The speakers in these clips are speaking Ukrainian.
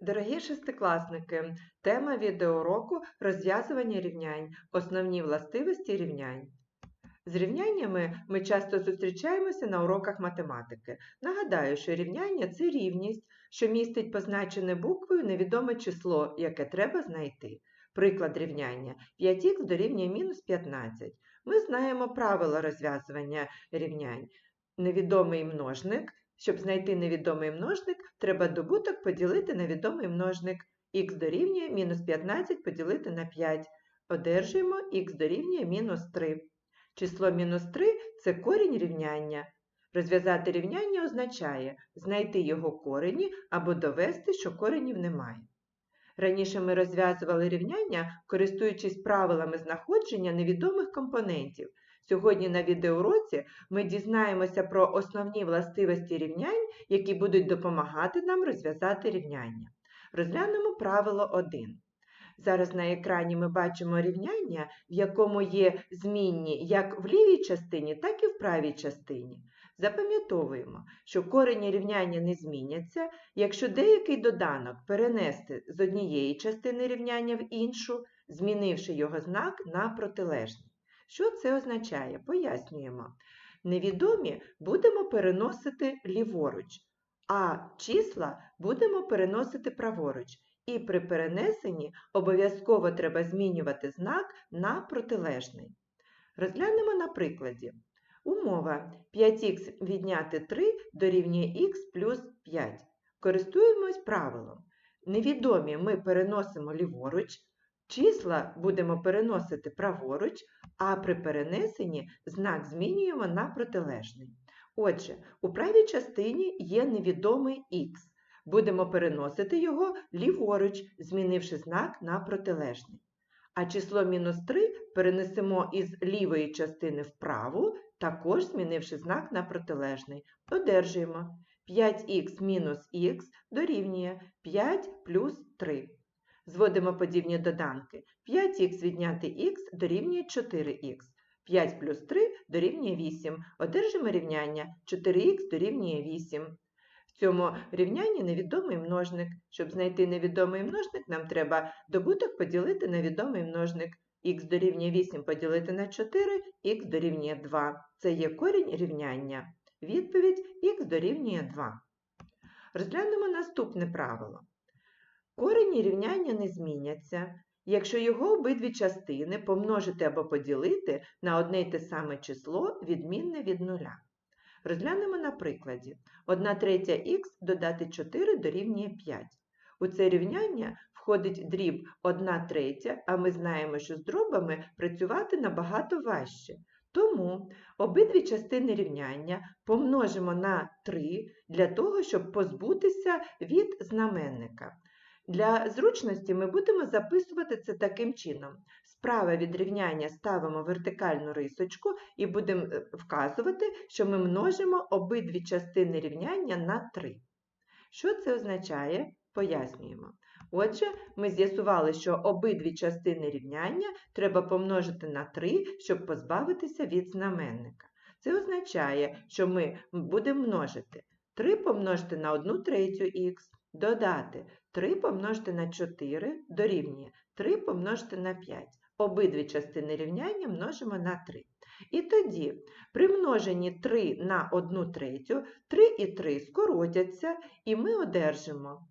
Дорогі шестикласники, тема відеоуроку розв'язування рівнянь, основні властивості рівнянь. З рівняннями ми часто зустрічаємося на уроках математики. Нагадаю, що рівняння це рівність, що містить позначене буквою невідоме число, яке треба знайти. Приклад рівняння 5х дорівнює мінус 15. Ми знаємо правила розв'язування рівнянь. Невідомий множник. Щоб знайти невідомий множник, треба добуток поділити на відомий множник. х дорівнює мінус 15 поділити на 5. Одержуємо х дорівнює мінус 3. Число мінус 3 – це корінь рівняння. Розв'язати рівняння означає знайти його корені або довести, що коренів немає. Раніше ми розв'язували рівняння, користуючись правилами знаходження невідомих компонентів. Сьогодні на відеоуроці ми дізнаємося про основні властивості рівнянь, які будуть допомагати нам розв'язати рівняння. Розглянемо правило 1. Зараз на екрані ми бачимо рівняння, в якому є змінні як в лівій частині, так і в правій частині. Запам'ятовуємо, що корені рівняння не зміняться, якщо деякий доданок перенести з однієї частини рівняння в іншу, змінивши його знак на протилежний. Що це означає? Пояснюємо. Невідомі будемо переносити ліворуч, а числа будемо переносити праворуч. І при перенесенні обов'язково треба змінювати знак на протилежний. Розглянемо на прикладі. Умова 5х відняти 3 дорівнює х плюс 5. Користуємось правилом. Невідомі ми переносимо ліворуч, числа будемо переносити праворуч, а при перенесенні знак змінюємо на протилежний. Отже, у правій частині є невідомий х. Будемо переносити його ліворуч, змінивши знак на протилежний. А число мінус 3 перенесемо із лівої частини в праву, також змінивши знак на протилежний. Одержуємо 5х мінус х дорівнює 5 плюс 3. Зводимо подібні доданки. 5х відняти х дорівнює 4х. 5 плюс 3 дорівнює 8. Одержимо рівняння 4х дорівнює 8. В цьому рівнянні невідомий множник. Щоб знайти невідомий множник, нам треба добуток поділити на відомий множник. х дорівнює 8 поділити на 4, х дорівнює 2. Це є корінь рівняння. Відповідь х дорівнює 2. Розглянемо наступне правило. Корені рівняння не зміняться, якщо його обидві частини помножити або поділити на одне й те саме число, відмінне від нуля. Розглянемо на прикладі. 1 третя х додати 4 дорівнює 5. У це рівняння входить дріб 1 третя, а ми знаємо, що з дробами працювати набагато важче. Тому обидві частини рівняння помножимо на 3 для того, щоб позбутися від знаменника. Для зручності ми будемо записувати це таким чином. Справа від рівняння ставимо вертикальну рисочку і будемо вказувати, що ми множимо обидві частини рівняння на 3. Що це означає? Пояснюємо. Отже, ми з'ясували, що обидві частини рівняння треба помножити на 3, щоб позбавитися від знаменника. Це означає, що ми будемо множити 3 помножити на 1 третю х, додати 3 помножити на 4 дорівнює 3 помножити на 5. Обидві частини рівняння множимо на 3. І тоді при множенні 3 на 1 третю, 3 і 3 скоротяться, і ми одержимо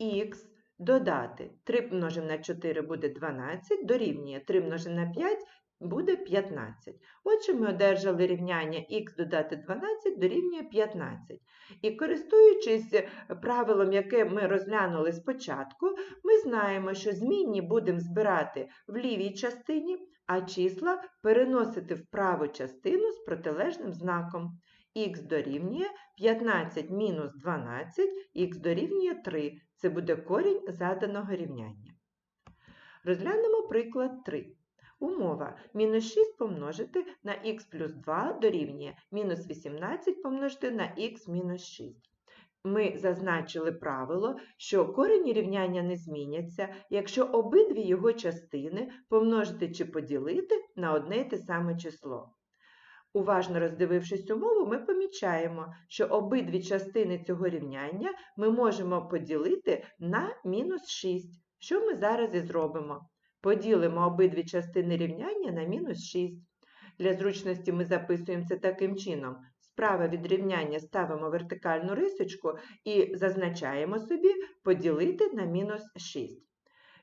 х додати 3 множимо на 4 буде 12, дорівнює 3 множимо на 5 буде 15. Отже, ми одержали рівняння х додати 12 дорівнює 15. І користуючись правилом, яке ми розглянули спочатку, ми знаємо, що змінні будемо збирати в лівій частині, а числа переносити в праву частину з протилежним знаком. х дорівнює 15 мінус 12, х дорівнює 3. Це буде корінь заданого рівняння. Розглянемо приклад 3. Умова мінус 6 помножити на х плюс 2 дорівнює мінус 18 помножити на х мінус 6. Ми зазначили правило, що корені рівняння не зміняться, якщо обидві його частини помножити чи поділити на одне й те саме число. Уважно роздивившись умову, ми помічаємо, що обидві частини цього рівняння ми можемо поділити на мінус 6, що ми зараз і зробимо. Поділимо обидві частини рівняння на мінус 6. Для зручності ми записуємо це таким чином. Справа від рівняння ставимо вертикальну рисочку і зазначаємо собі поділити на мінус 6.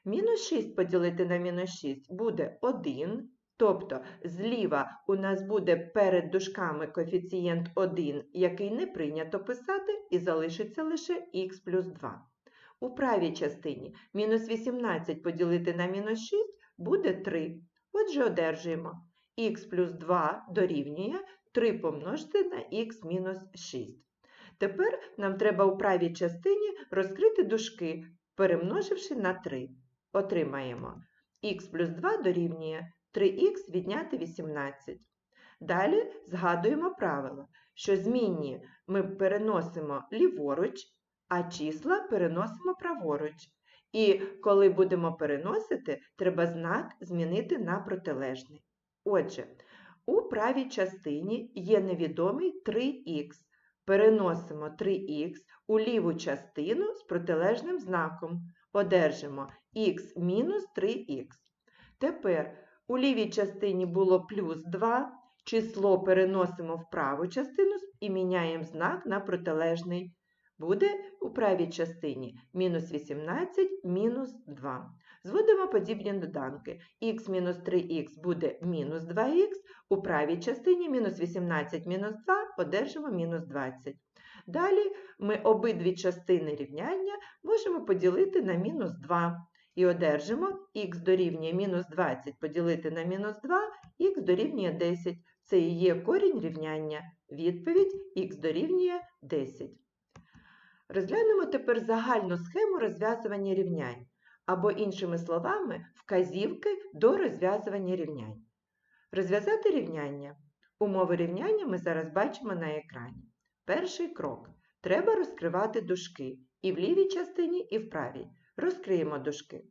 Мінус 6 поділити на мінус 6 буде 1, тобто зліва у нас буде перед дужками коефіцієнт 1, який не прийнято писати, і залишиться лише х плюс 2. У правій частині мінус 18 поділити на мінус 6 буде 3. Отже, одержуємо х плюс 2 дорівнює 3 помножити на х мінус 6. Тепер нам треба у правій частині розкрити дужки, перемноживши на 3. Отримаємо х плюс 2 дорівнює 3х відняти 18. Далі згадуємо правило, що змінні ми переносимо ліворуч, а числа переносимо праворуч. І коли будемо переносити, треба знак змінити на протилежний. Отже, у правій частині є невідомий 3х. Переносимо 3х у ліву частину з протилежним знаком. Одержимо х мінус 3х. Тепер у лівій частині було плюс 2, число переносимо в праву частину і міняємо знак на протилежний. Буде у правій частині мінус 18 мінус 2. Зводимо подібні доданки. х мінус 3х буде мінус 2х, у правій частині мінус 18 мінус 2 одержимо мінус 20. Далі ми обидві частини рівняння можемо поділити на мінус 2. І одержимо х дорівнює мінус 20 поділити на мінус 2, х дорівнює 10. Це і є корінь рівняння. Відповідь х дорівнює 10. Розглянемо тепер загальну схему розв'язування рівнянь, або, іншими словами, вказівки до розв'язування рівнянь. Розв'язати рівняння. Умови рівняння ми зараз бачимо на екрані. Перший крок. Треба розкривати дужки і в лівій частині, і в правій. Розкриємо дужки.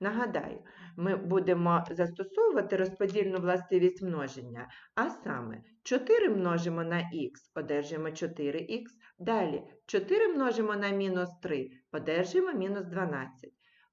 Нагадаю, ми будемо застосовувати розподільну властивість множення, а саме 4 множимо на х, одержимо 4х. Далі 4 множимо на мінус 3, одержимо мінус 12.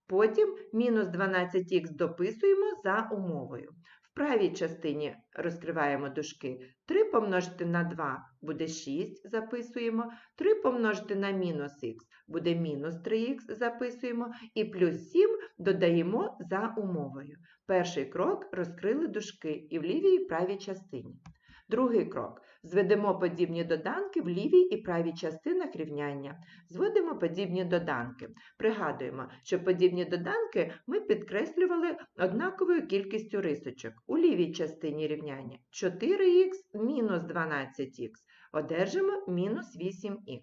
Потім мінус 12х дописуємо за умовою. Правій частині розкриваємо дужки. 3 помножити на 2 буде 6, записуємо. 3 помножити на мінус х буде мінус 3х, записуємо. І плюс 7 додаємо за умовою. Перший крок розкрили дужки і в лівій і правій частині. Другий крок. Зведемо подібні доданки в лівій і правій частинах рівняння. Зводимо подібні доданки. Пригадуємо, що подібні доданки ми підкреслювали однаковою кількістю рисочок. У лівій частині рівняння 4х мінус 12х. Одержимо мінус 8х.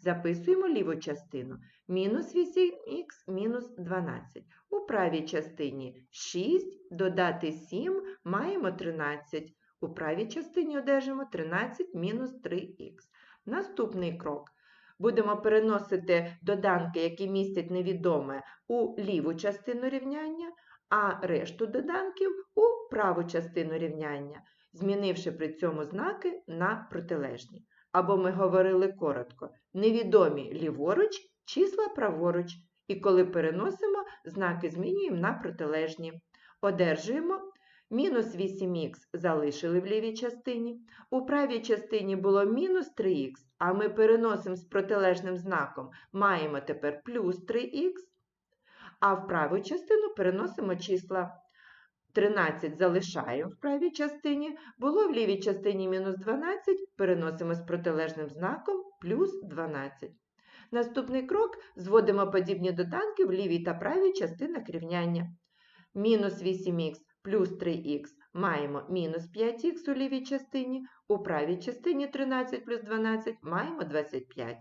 Записуємо ліву частину. Мінус 8х мінус 12. У правій частині 6 додати 7 маємо 13. У правій частині одержимо 13 мінус 3х. Наступний крок. Будемо переносити доданки, які містять невідоме, у ліву частину рівняння, а решту доданків у праву частину рівняння, змінивши при цьому знаки на протилежні. Або ми говорили коротко, невідомі ліворуч, числа праворуч. І коли переносимо, знаки змінюємо на протилежні. Одержуємо Мінус 8х залишили в лівій частині. У правій частині було мінус 3х, а ми переносимо з протилежним знаком, маємо тепер плюс 3х, а в праву частину переносимо числа. 13 залишаємо в правій частині, було в лівій частині мінус 12, переносимо з протилежним знаком плюс 12. Наступний крок зводимо подібні доданки в лівій та правій частинах рівняння. Мінус 8х плюс 3х маємо мінус 5х у лівій частині, у правій частині 13 плюс 12 маємо 25.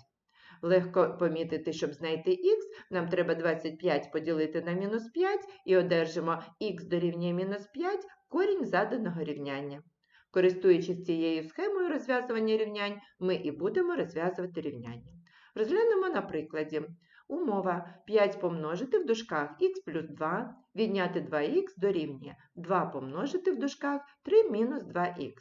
Легко помітити, щоб знайти х, нам треба 25 поділити на мінус 5 і одержимо х дорівнює мінус 5 корінь заданого рівняння. Користуючись цією схемою розв'язування рівнянь, ми і будемо розв'язувати рівняння. Розглянемо на прикладі. Умова 5 помножити в дужках х плюс 2, відняти 2х дорівнює 2 помножити в дужках 3 мінус 2х.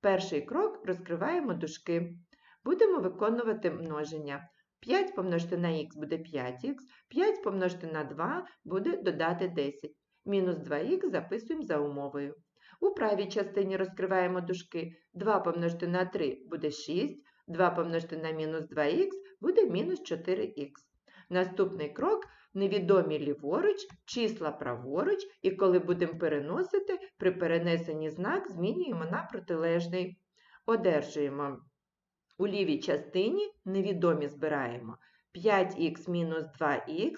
Перший крок розкриваємо дужки. Будемо виконувати множення. 5 помножити на х буде 5х, 5 помножити на 2 буде додати 10. Мінус 2х записуємо за умовою. У правій частині розкриваємо дужки. 2 помножити на 3 буде 6, 2 помножити на мінус 2х буде мінус 4х. Наступний крок невідомі ліворуч, числа праворуч, і коли будемо переносити, при перенесенні знак змінюємо на протилежний. Одержуємо у лівій частині невідомі збираємо 5х мінус 2х,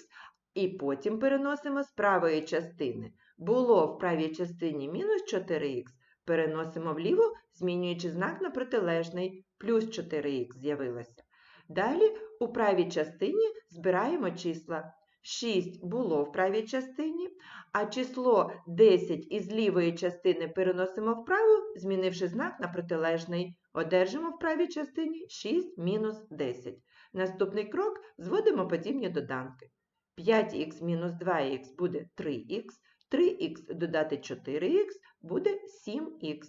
і потім переносимо з правої частини. Було в правій частині мінус 4х, переносимо вліву, змінюючи знак на протилежний, плюс 4х з'явилося. Далі у правій частині збираємо числа. 6 було в правій частині, а число 10 із лівої частини переносимо в праву, змінивши знак на протилежний. Одержимо в правій частині 6 мінус 10. Наступний крок зводимо подібні доданки. 5х мінус 2х буде 3х, 3х додати 4х буде 7х.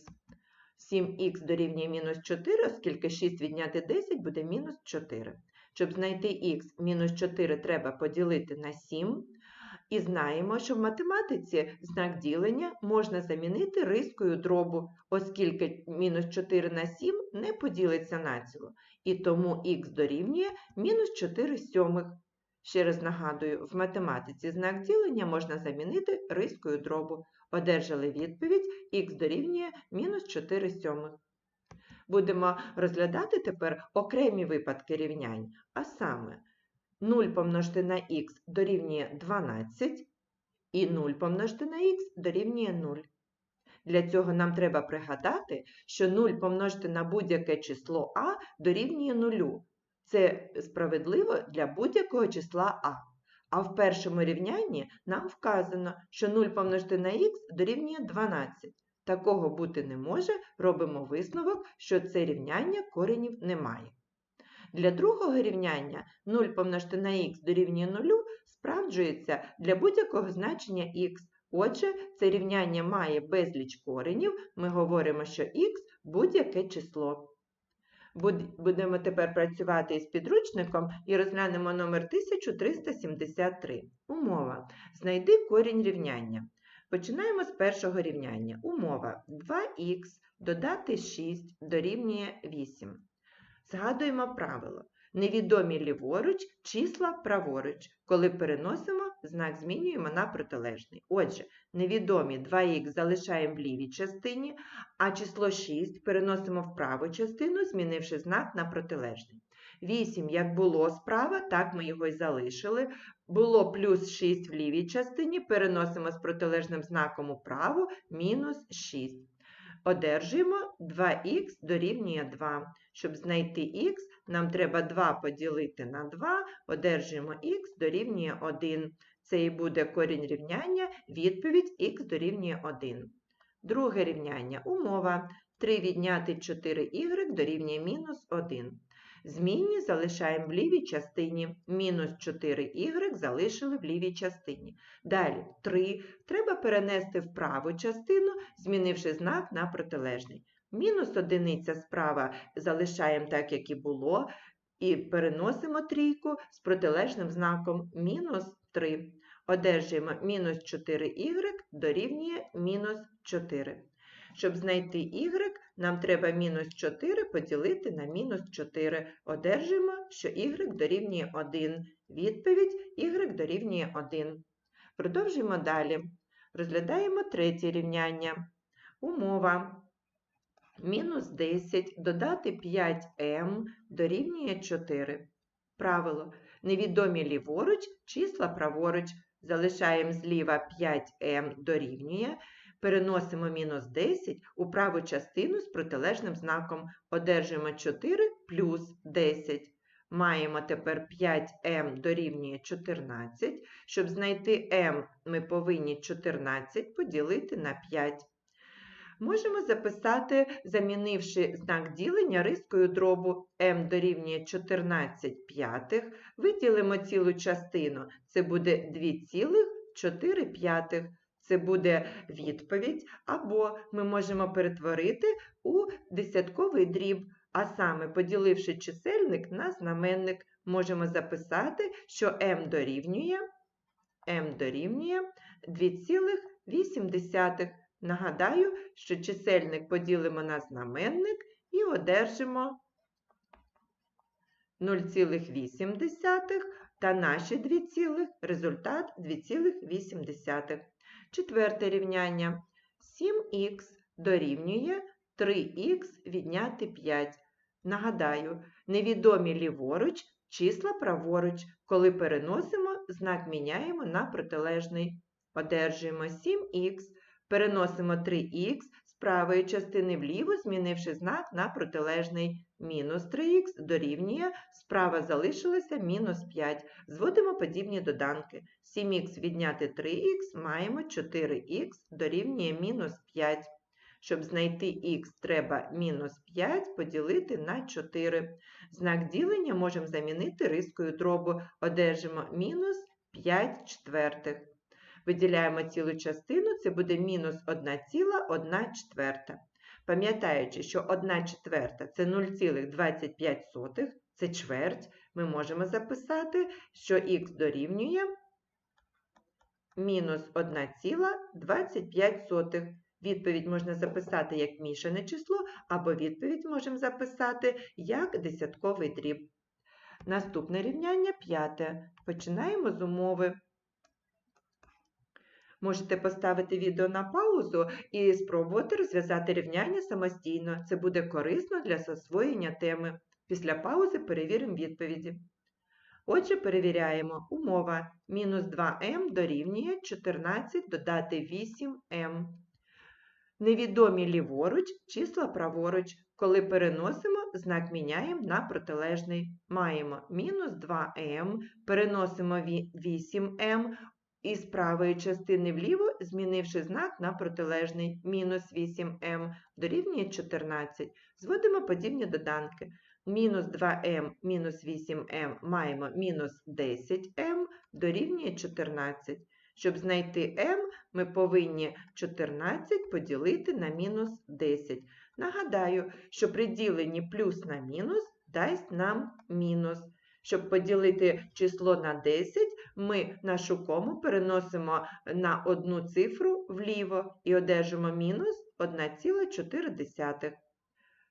7х дорівнює мінус 4, оскільки 6 відняти 10 буде мінус 4. Щоб знайти х мінус 4 треба поділити на 7. І знаємо, що в математиці знак ділення можна замінити рискою дробу, оскільки мінус 4 на 7 не поділиться націло. І тому х дорівнює мінус 4 сьомих. Ще раз нагадую, в математиці знак ділення можна замінити рискою дробу. Одержали відповідь х дорівнює мінус 4 сьомих. Будемо розглядати тепер окремі випадки рівнянь, а саме 0 помножити на х дорівнює 12 і 0 помножити на х дорівнює 0. Для цього нам треба пригадати, що 0 помножити на будь-яке число а дорівнює 0. Це справедливо для будь-якого числа а. А в першому рівнянні нам вказано, що 0 помножити на х дорівнює 12. Такого бути не може, робимо висновок, що це рівняння коренів немає. Для другого рівняння 0 помножити на х дорівнює 0 справджується для будь-якого значення х. Отже, це рівняння має безліч коренів, ми говоримо, що х будь-яке число. Будемо тепер працювати із підручником і розглянемо номер 1373. Умова. Знайди корінь рівняння. Починаємо з першого рівняння. Умова 2х додати 6 дорівнює 8. Згадуємо правило. Невідомі ліворуч, числа праворуч. Коли переносимо, знак змінюємо на протилежний. Отже, невідомі 2х залишаємо в лівій частині, а число 6 переносимо в праву частину, змінивши знак на протилежний. 8, як було справа, так ми його й залишили. Було плюс 6 в лівій частині, переносимо з протилежним знаком у праву, мінус 6. Одержуємо 2х дорівнює 2. Щоб знайти х, нам треба 2 поділити на 2, одержуємо х дорівнює 1. Це і буде корінь рівняння, відповідь х дорівнює 1. Друге рівняння умова 3 відняти 4y дорівнює мінус 1. Змінні залишаємо в лівій частині. Мінус 4y залишили в лівій частині. Далі 3 треба перенести в праву частину, змінивши знак на протилежний. Мінус одиниця справа залишаємо так, як і було, і переносимо трійку з протилежним знаком мінус 3. Одержуємо мінус 4y дорівнює мінус 4. Щоб знайти y, нам треба мінус 4 поділити на мінус 4. Одержимо, що y дорівнює 1. Відповідь y дорівнює 1. Продовжуємо далі. Розглядаємо третє рівняння. Умова. Мінус 10 додати 5m дорівнює 4. Правило. Невідомі ліворуч, числа праворуч. Залишаємо зліва 5m дорівнює. Переносимо мінус 10 у праву частину з протилежним знаком. Одержуємо 4 плюс 10. Маємо тепер 5m дорівнює 14. Щоб знайти m, ми повинні 14 поділити на 5. Можемо записати, замінивши знак ділення рискою дробу m дорівнює 14 п'ятих. Виділимо цілу частину. Це буде 2,4 п'ятих. Це буде відповідь, або ми можемо перетворити у десятковий дріб, а саме, поділивши чисельник на знаменник, можемо записати, що m дорівнює, m дорівнює 2,8. Нагадаю, що чисельник поділимо на знаменник і одержимо 0,8 та наші 2 результат 2,8. Четверте рівняння. 7х дорівнює 3х відняти 5. Нагадаю, невідомі ліворуч, числа праворуч. Коли переносимо, знак міняємо на протилежний. Одержуємо 7х, переносимо 3х з правої частини вліво, змінивши знак на протилежний. Мінус 3х дорівнює, справа залишилося мінус 5. Зводимо подібні доданки. 7х відняти 3х маємо 4х дорівнює мінус 5. Щоб знайти х, треба мінус 5 поділити на 4. Знак ділення можемо замінити рискою дробу. Одержимо мінус 5 четвертих. Виділяємо цілу частину, це буде мінус 1,1 четверта. Пам'ятаючи, що 1 четверта це 0,25, це чверть, ми можемо записати, що х дорівнює мінус 1,25. Відповідь можна записати як мішане число, або відповідь можемо записати як десятковий дріб. Наступне рівняння п'яте. Починаємо з умови. Можете поставити відео на паузу і спробувати розв'язати рівняння самостійно. Це буде корисно для засвоєння теми. Після паузи перевіримо відповіді. Отже, перевіряємо. Умова мінус 2m дорівнює 14 додати 8m. Невідомі ліворуч, числа праворуч. Коли переносимо, знак міняємо на протилежний. Маємо мінус 2m, переносимо 8m, і з правої частини вліво, змінивши знак на протилежний мінус 8m дорівнює 14. Зводимо подібні доданки. Мінус 2m мінус 8m маємо мінус 10m дорівнює 14. Щоб знайти m, ми повинні 14 поділити на мінус 10. Нагадаю, що при діленні плюс на мінус дасть нам мінус. Щоб поділити число на 10, ми нашу кому переносимо на одну цифру вліво і одержимо мінус 1,4.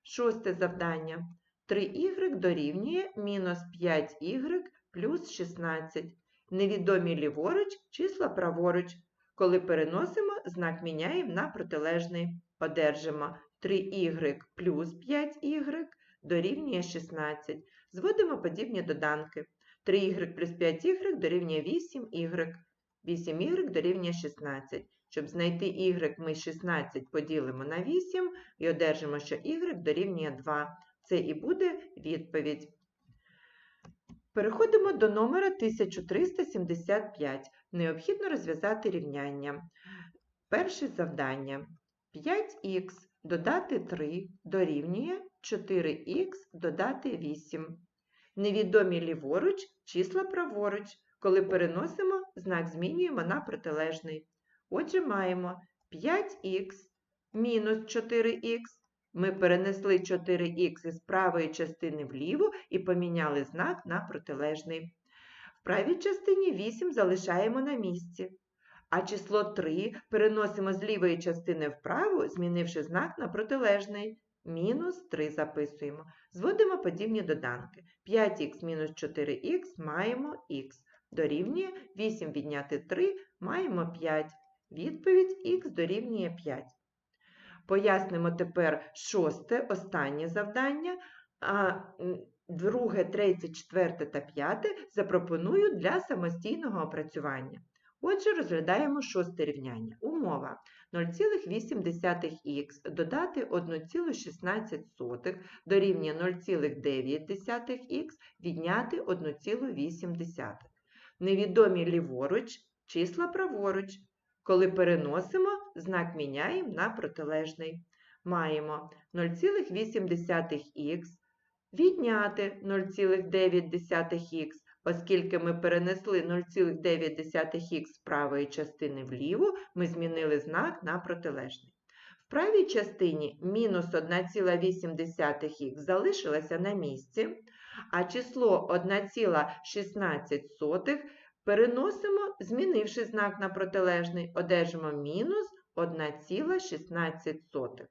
Шосте завдання. 3y дорівнює мінус 5y плюс 16. Невідомі ліворуч, числа праворуч. Коли переносимо, знак міняємо на протилежний. Одержимо 3y плюс 5y дорівнює 16. Зводимо подібні доданки. 3y плюс 5y дорівнює 8y. 8y дорівнює 16. Щоб знайти y, ми 16 поділимо на 8 і одержимо, що y дорівнює 2. Це і буде відповідь. Переходимо до номера 1375. Необхідно розв'язати рівняння. Перше завдання. 5х додати 3 дорівнює 4х додати 8. Невідомі ліворуч, числа праворуч. Коли переносимо, знак змінюємо на протилежний. Отже, маємо 5х мінус 4х. Ми перенесли 4х із правої частини вліву і поміняли знак на протилежний. В правій частині 8 залишаємо на місці. А число 3 переносимо з лівої частини вправо, змінивши знак на протилежний. Мінус 3 записуємо. Зводимо подібні доданки. 5х мінус 4х маємо х. Дорівнює 8 відняти 3 маємо 5. Відповідь х дорівнює 5. Пояснимо тепер шосте, останнє завдання, а друге, третє, четверте та п'яте запропоную для самостійного опрацювання. Отже, розглядаємо шосте рівняння. Умова 0,8х додати 1,16 дорівнює 0,9х відняти 1,8. Невідомі ліворуч, числа праворуч. Коли переносимо, знак міняємо на протилежний. Маємо 0,8х відняти 0,9х Оскільки ми перенесли 0,9х з правої частини вліву, ми змінили знак на протилежний. В правій частині мінус 1,8х залишилося на місці, а число 1,16 переносимо, змінивши знак на протилежний, одержимо мінус 1,16.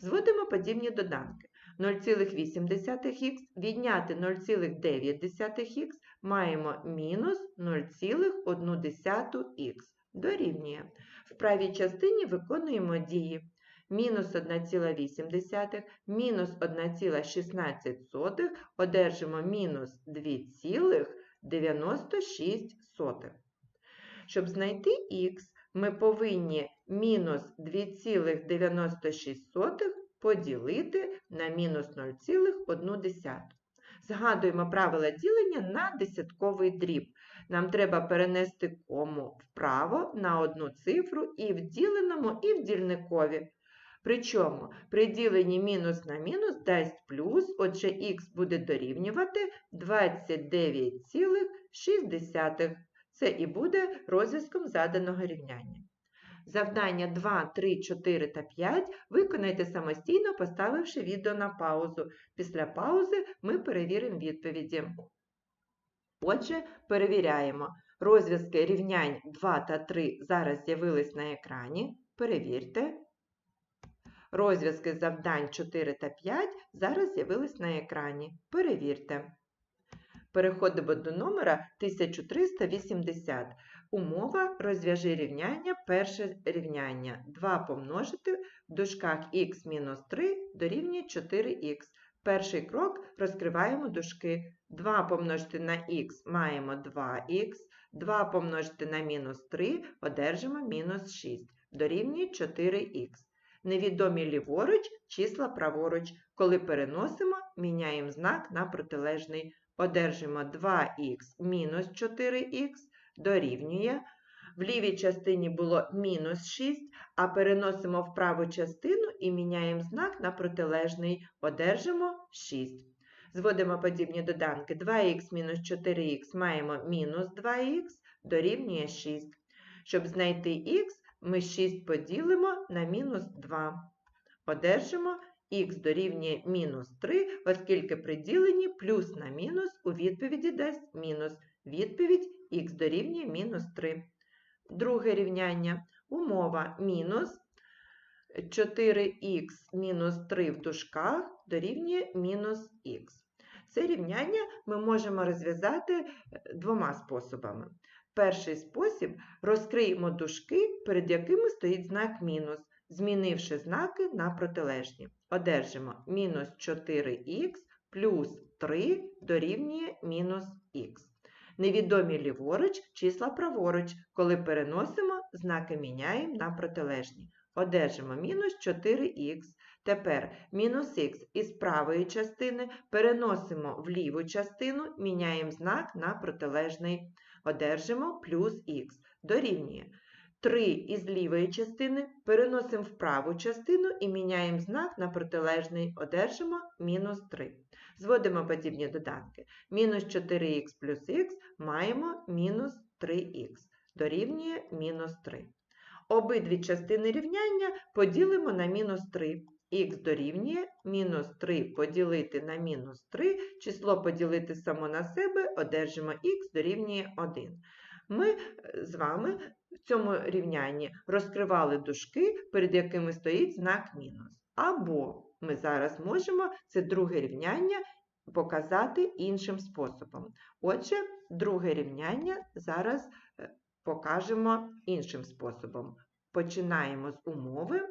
Зводимо подібні доданки. 0,8х відняти 0,9х маємо мінус 0,1х дорівнює. В правій частині виконуємо дії. Мінус 1,8, мінус 1,16 одержимо мінус 2,96. Щоб знайти х, ми повинні мінус 2,96 поділити на мінус 0,1. Згадуємо правила ділення на десятковий дріб. Нам треба перенести кому вправо на одну цифру і в діленому, і в дільникові. Причому при діленні мінус на мінус дасть плюс, отже х буде дорівнювати 29,6. Це і буде розв'язком заданого рівняння. Завдання 2, 3, 4 та 5 виконайте самостійно, поставивши відео на паузу. Після паузи ми перевіримо відповіді. Отже, перевіряємо. Розв'язки рівнянь 2 та 3 зараз з'явились на екрані. Перевірте. Розв'язки завдань 4 та 5 зараз з'явились на екрані. Перевірте. Переходимо до номера 1380. Умова розв'яжи рівняння, перше рівняння. 2 помножити в дужках х-3 дорівнює 4х. Перший крок розкриваємо дужки. 2 помножити на х маємо 2х, 2 помножити на мінус 3 одержимо мінус 6. Дорівнює 4х. Невідомі ліворуч, числа праворуч. Коли переносимо, міняємо знак на протилежний. Одержимо 2х мінус 4х дорівнює. В лівій частині було мінус 6, а переносимо в праву частину і міняємо знак на протилежний. Одержимо 6. Зводимо подібні доданки. 2х мінус 4х маємо мінус 2х дорівнює 6. Щоб знайти х, ми 6 поділимо на мінус 2. Одержимо х дорівнює мінус 3, оскільки при діленні плюс на мінус у відповіді дасть мінус. Відповідь х дорівнює мінус 3. Друге рівняння. Умова мінус 4х мінус 3 в дужках дорівнює мінус х. Це рівняння ми можемо розв'язати е, двома способами. Перший спосіб розкриємо дужки, перед якими стоїть знак мінус, змінивши знаки на протилежні. Одержимо мінус 4х плюс 3 дорівнює мінус х. Невідомі ліворуч, числа праворуч. Коли переносимо, знаки міняємо на протилежні. Одержимо мінус 4х. Тепер мінус х із правої частини переносимо в ліву частину, міняємо знак на протилежний. Одержимо плюс х. Дорівнює. 3 із лівої частини переносимо в праву частину і міняємо знак на протилежний. Одержимо мінус 3. Зводимо подібні доданки. Мінус 4х плюс х маємо мінус 3х. Дорівнює мінус 3. Обидві частини рівняння поділимо на мінус 3. Х дорівнює мінус 3 поділити на мінус 3, число поділити само на себе, одержимо х дорівнює 1. Ми е, з вами в цьому рівнянні розкривали дужки, перед якими стоїть знак мінус. Або ми зараз можемо це друге рівняння показати іншим способом. Отже, друге рівняння зараз е, покажемо іншим способом. Починаємо з умови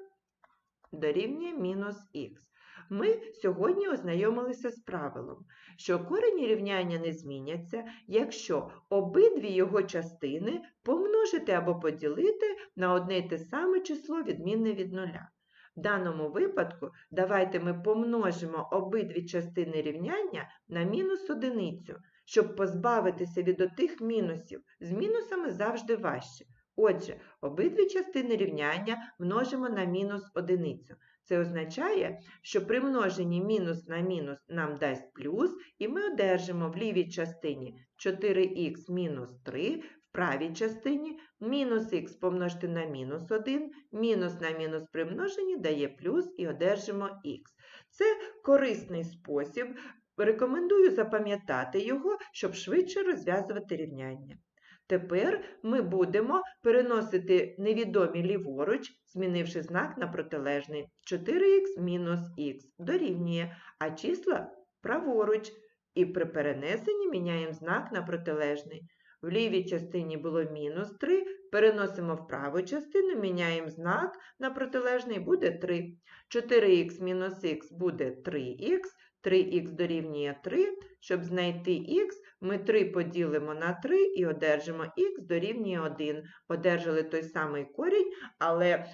дорівнює мінус х. Ми сьогодні ознайомилися з правилом, що корені рівняння не зміняться, якщо обидві його частини помножити або поділити на одне й те саме число відмінне від нуля. В даному випадку давайте ми помножимо обидві частини рівняння на мінус одиницю, щоб позбавитися від отих мінусів. З мінусами завжди важче. Отже, обидві частини рівняння множимо на мінус одиницю. Це означає, що при множенні мінус на мінус нам дасть плюс, і ми одержимо в лівій частині 4х мінус 3, в правій частині мінус х помножити на мінус 1, мінус на мінус при множенні дає плюс і одержимо х. Це корисний спосіб. Рекомендую запам'ятати його, щоб швидше розв'язувати рівняння. Тепер ми будемо переносити невідомі ліворуч, змінивши знак на протилежний. 4х мінус х дорівнює, а числа праворуч. І при перенесенні міняємо знак на протилежний. В лівій частині було мінус 3, переносимо в праву частину, міняємо знак на протилежний, буде 3. 4х мінус х буде 3х, 3х дорівнює 3. Щоб знайти х, ми 3 поділимо на 3 і одержимо х дорівнює 1. Одержали той самий корінь, але е,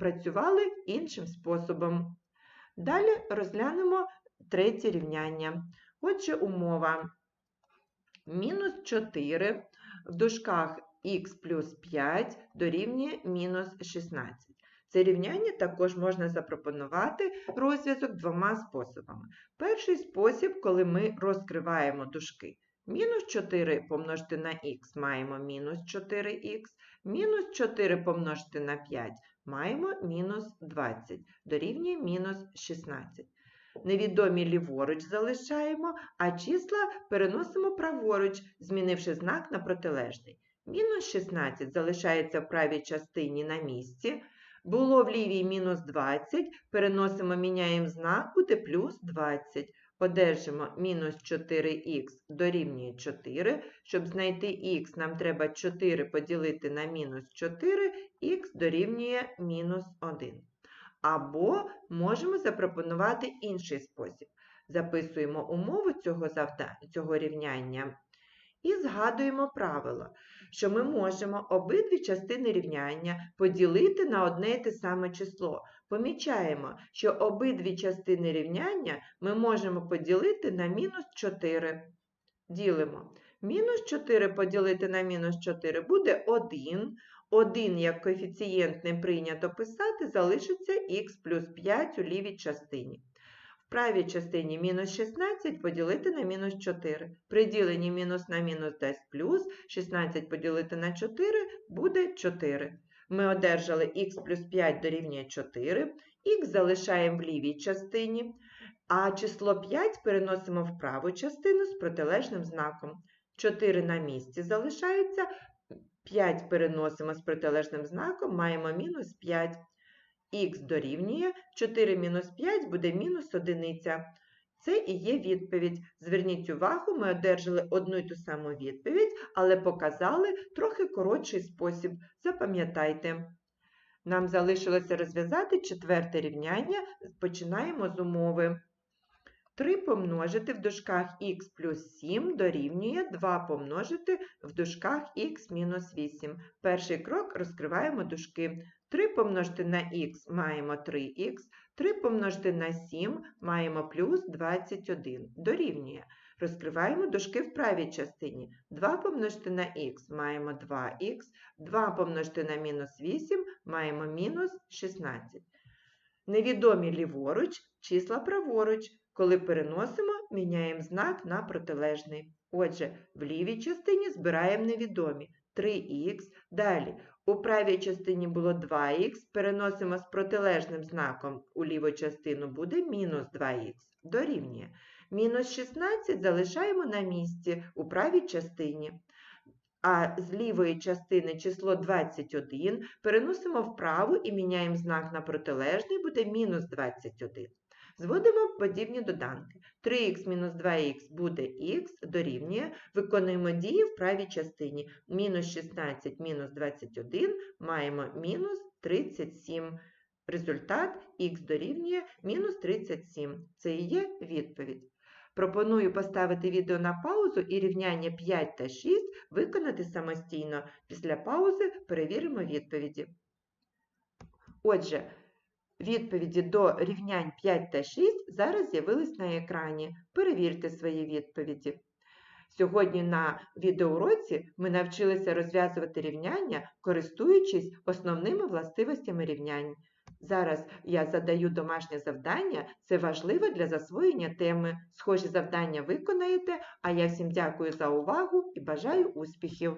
працювали іншим способом. Далі розглянемо третє рівняння. Отже, умова. Мінус 4 в дужках х плюс 5 дорівнює мінус 16. Це рівняння також можна запропонувати розв'язок двома способами. Перший спосіб, коли ми розкриваємо дужки. Мінус 4 помножити на х маємо мінус 4х, мінус 4 помножити на 5 маємо мінус 20, дорівнює мінус 16. Невідомі ліворуч залишаємо, а числа переносимо праворуч, змінивши знак на протилежний. Мінус 16 залишається в правій частині на місці. Було в лівій мінус 20, переносимо, міняємо знак, буде плюс 20. Одержимо мінус 4х дорівнює 4. Щоб знайти х, нам треба 4 поділити на мінус 4, х дорівнює мінус 1. Або можемо запропонувати інший спосіб. Записуємо умову цього, завда... цього рівняння і згадуємо правило, що ми можемо обидві частини рівняння поділити на одне і те саме число. Помічаємо, що обидві частини рівняння ми можемо поділити на мінус 4. Ділимо. Мінус 4 поділити на мінус 4 буде 1. 1 як коефіцієнт не прийнято писати, залишиться х плюс 5 у лівій частині. В правій частині мінус 16 поділити на мінус 4. При діленні мінус на мінус дасть плюс, 16 поділити на 4 буде 4. Ми одержали х плюс 5 дорівнює 4, х залишаємо в лівій частині, а число 5 переносимо в праву частину з протилежним знаком. 4 на місці залишаються, 5 переносимо з протилежним знаком, маємо мінус 5. Х дорівнює 4 мінус 5 буде мінус 1. Це і є відповідь. Зверніть увагу, ми одержали одну й ту саму відповідь, але показали трохи коротший спосіб. Запам'ятайте. Нам залишилося розв'язати четверте рівняння. Починаємо з умови. 3 помножити в дужках х плюс 7 дорівнює 2 помножити в дужках х мінус 8. Перший крок розкриваємо дужки. 3 помножити на х маємо 3х, 3 помножити на 7 маємо плюс 21. Дорівнює. Розкриваємо дужки в правій частині. 2 помножити на х маємо 2х, 2 помножити на мінус 8 маємо мінус 16. Невідомі ліворуч, числа праворуч. Коли переносимо, міняємо знак на протилежний. Отже, в лівій частині збираємо невідомі 3х. Далі у правій частині було 2х, переносимо з протилежним знаком у ліву частину буде мінус 2х. Дорівнює. Мінус 16 залишаємо на місці у правій частині. А з лівої частини число 21 переносимо вправо і міняємо знак на протилежний, буде мінус 21. Зводимо подібні доданки. 3х мінус 2х буде х, дорівнює, виконуємо дії в правій частині. Мінус 16 мінус 21 маємо мінус 37. Результат х дорівнює мінус 37. Це і є відповідь. Пропоную поставити відео на паузу і рівняння 5 та 6 виконати самостійно. Після паузи перевіримо відповіді. Отже, Відповіді до рівнянь 5 та 6 зараз з'явились на екрані. Перевірте свої відповіді. Сьогодні на відеоуроці ми навчилися розв'язувати рівняння, користуючись основними властивостями рівнянь. Зараз я задаю домашнє завдання, це важливо для засвоєння теми. Схожі завдання виконаєте, а я всім дякую за увагу і бажаю успіхів!